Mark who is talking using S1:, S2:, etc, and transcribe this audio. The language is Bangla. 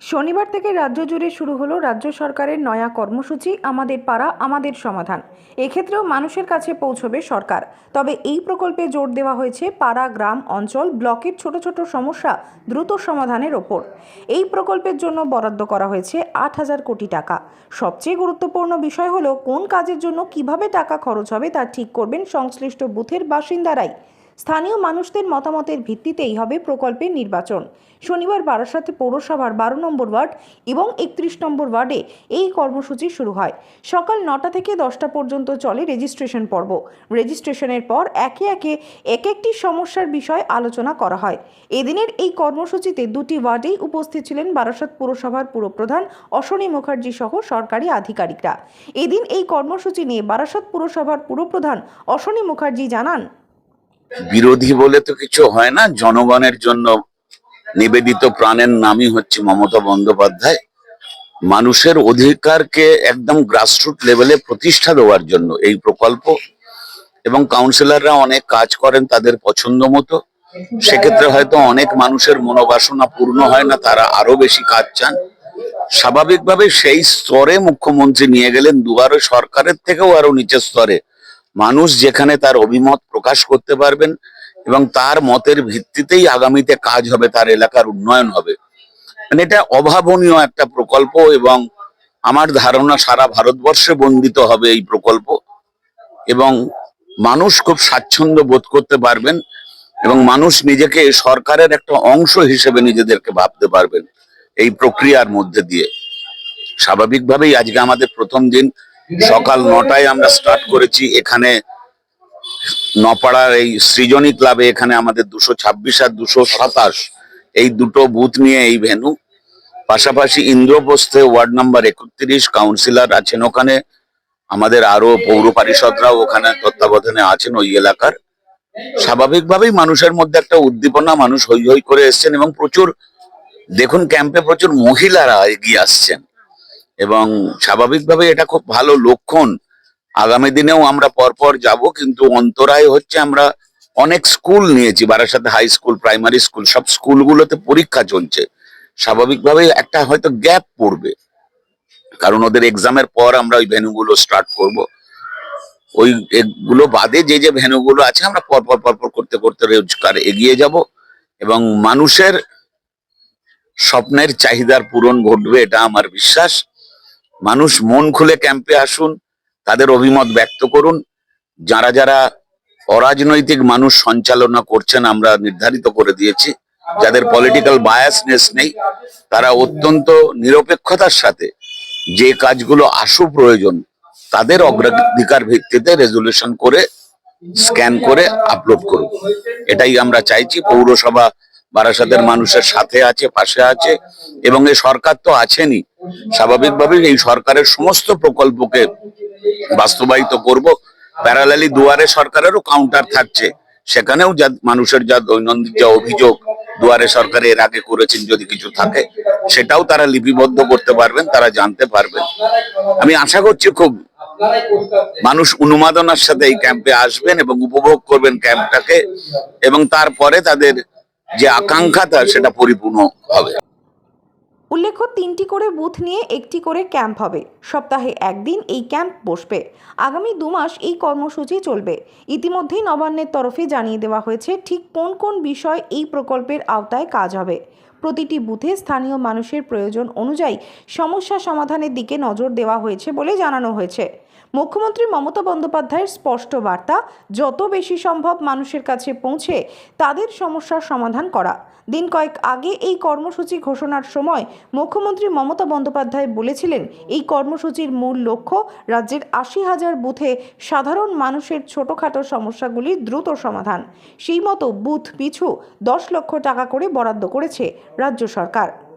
S1: শনিবার থেকে রাজ্য জুড়ে শুরু হলো রাজ্য সরকারের নয়া কর্মসূচি, আমাদের পাড়া, আমাদের সমাধান। এক্ষেত্রেও মানুষের কাছে পৌঁছবে সরকার। তবে এই প্রকল্পে জোর দেওয়া হয়েছে পাড়া, গ্রাম, অঞ্চল, ব্লকের ছোট ছোট সমস্যা দ্রুত সমাধানের ওপর। এই প্রকল্পের জন্য বরাদ্দ করা হয়েছে আট হাজার কোটি টাকা। সবচেয়ে গুরুত্বপূর্ণ বিষয় হলো কোন কাজের জন্য কীভাবে টাকা খরচ হবে তা ঠিক করবেন সংশ্লিষ্ট বুথের বাসিন্দারাই। স্থানীয় মানুষদের মতামতের ভিত্তিতেই হবে প্রকল্পের নির্বাচন। শনিবার বারাসাতে পৌরসভার বারো নম্বর ওয়ার্ড এবং একত্রিশ নম্বর ওয়ার্ডে এই কর্মসূচি শুরু হয়। সকাল নটা থেকে দশটা পর্যন্ত চলে রেজিস্ট্রেশন পর্ব। রেজিস্ট্রেশনের পর একে একে এক একটি সমস্যার বিষয় আলোচনা করা হয়। এদিনের এই কর্মসূচিতে দুটি ওয়ার্ডেই উপস্থিত ছিলেন বারাসাত পুরসভার পুরপ্রধান অশ্বনী মুখার্জি সহ সরকারি আধিকারিকরা। এদিন এই কর্মসূচি নিয়ে বারাসাত পুরসভার পুরপ্রধান অশ্বনী মুখার্জি জানান
S2: বিরোধী বলে তো কিছু হয় না। জনগণের জন্য নিবেদিত প্রাণের নামই হচ্ছে মমতা বন্দ্যোপাধ্যায়। মানুষের অধিকারকে একদম গ্রাসরুট লেভেলে প্রতিষ্ঠা দেওয়ার জন্য এই প্রকল্প। এবং কাউন্সিলররা অনেক কাজ করেন তাদের পছন্দ মতো। সেক্ষেত্রে হয়তো অনেক মানুষের মনোবাসনা পূর্ণ হয় না, তারা আরও বেশি কাজ চান। স্বাভাবিকভাবে সেই স্তরে মুখ্যমন্ত্রী নিয়ে গেলেন দুয়ারে সরকারের থেকেও আরও নিচের স্তরে। মানুষ যেখানে তার অভিমত প্রকাশ করতে পারবেন এবং তার মতের ভিত্তিতেই আগামীতে কাজ হবে, তার এলাকার উন্নয়ন হবে। মানে এটা অভাবনীয় একটা প্রকল্প এবং আমার ধারণা সারা ভারতবর্ষে বন্দিত হবে এই প্রকল্প এবং মানুষ খুব স্বাচ্ছন্দ্য বোধ করতে পারবেন এবং মানুষ নিজেকে সরকারের একটা অংশ হিসেবে নিজেদেরকে ভাবতে পারবেন এই প্রক্রিয়ার মধ্যে দিয়ে। স্বাভাবিকভাবেই আজকে আমাদের প্রথম দিন। সকাল নটায় আমরা স্টার্ট করেছি। এখানে নপাড়ার এই সৃজনী ক্লাবে এখানে আমাদের দুশো ছাব্বিশ আর দুশো সাতাশ। এই দুটো বুথ নিয়ে এই ভেনু পাশাপাশি ইন্দ্রপ্রস্থে ওয়ার্ড নাম্বার একত্রিশ কাউন্সিলর আছেন ওখানে। আমাদের আরও পৌর পারিষদরাও ওখানে তত্ত্বাবধানে আছেন ওই এলাকার। স্বাভাবিকভাবেই মানুষের মধ্যে একটা উদ্দীপনা, মানুষ হই হই করে এসছেন এবং প্রচুর, দেখুন ক্যাম্পে প্রচুর মহিলারা এগিয়ে আসছেন। এবং স্বাভাবিকভাবে এটা খুব ভালো লক্ষণ। আগামী দিনেও আমরা পরপর যাব, কিন্তু অন্তরায় হচ্ছে আমরা অনেক স্কুল নিয়েছি, বারাসাতে হাই স্কুল, প্রাইমারি স্কুল, সব স্কুলগুলোতে পরীক্ষা চলছে। স্বাভাবিকভাবেই একটা হয়তো গ্যাপ পড়বে, কারণ ওদের এক্সামের পর আমরা ওই ভেনুগুলো স্টার্ট করব। ওই এগুলো বাদে যে যে ভেনুগুলো আছে আমরা পরপর পরপর করতে করতে রোজগার এগিয়ে যাব এবং মানুষের স্বপ্নের চাহিদার পূরণ ঘটবে, এটা আমার বিশ্বাস। মানুষ মন খুলে ক্যাম্পে আসুন, তাদের অভিমত ব্যক্ত করুন। যারা যারা অরাজনৈতিক মানুষ সঞ্চালনা করছেন, আমরা নির্ধারিত করে দিয়েছি। যাদের পলিটিক্যাল বায়াসনেস নেই, তারা অত্যন্ত নিরপেক্ষতার সাথে যে কাজগুলো আশু প্রয়োজন, তাদের অগ্রাধিকার ভিত্তিতে রেজুলেশন করে স্ক্যান করে আপলোড করুন। এটাই আমরা চাইছি, পৌরসভা বারাসাতের মানুষের সাথে আছে, পাশে আছে এবং এই সরকার তো আছেনই। স্বাভাবিকভাবেই এই সরকারের সমস্ত প্রকল্পকে বাস্তবায়িত করব। প্যারালালি দুয়ারে সরকারেরও কাউন্টার থাকছে। সেখানেও যা মানুষের যা দৈনন্দিন যা অভিযোগ দুয়ারে সরকার এর আগে করেছেন যদি কিছু থাকে, সেটাও তারা লিপিবদ্ধ করতে পারবেন, তারা জানতে পারবেন। আমি আশা করছি খুব মানুষ উন্মাদনার সাথে এই ক্যাম্পে আসবেন এবং উপভোগ করবেন ক্যাম্পটাকে এবং তারপরে তাদের যে আকাঙ্ক্ষা তার সেটা পরিপূর্ণ হবে।
S1: উল্লেখ্য, তিনটি করে বুথ নিয়ে একটি করে ক্যাম্প হবে। সপ্তাহে একদিন এই ক্যাম্প বসবে। আগামী দু মাস এই কর্মসূচি চলবে। ইতিমধ্যেই নবান্নের তরফে জানিয়ে দেওয়া হয়েছে, ঠিক কোন কোন বিষয় এই প্রকল্পের আওতায় কাজ হবে। প্রতিটি বুথে স্থানীয় মানুষের প্রয়োজন অনুযায়ী সমস্যা সমাধানের দিকে নজর দেওয়া হয়েছে বলে জানানো হয়েছে। মুখ্যমন্ত্রী মমতা বন্দ্যোপাধ্যায়ের স্পষ্ট বার্তা, যত বেশি সম্ভব মানুষের কাছে পৌঁছে তাদের সমস্যার সমাধান করা। দিন কয়েক আগে এই কর্মসূচি ঘোষণার সময় মুখ্যমন্ত্রী মমতা বন্দ্যোপাধ্যায় বলেছিলেন, এই কর্মসূচির মূল লক্ষ্য রাজ্যের আশি হাজার বুথে সাধারণ মানুষের ছোটোখাটো সমস্যাগুলির দ্রুত সমাধান। সেই মতো বুথ পিছু দশ লক্ষ টাকা করে বরাদ্দ করেছে রাজ্য সরকার।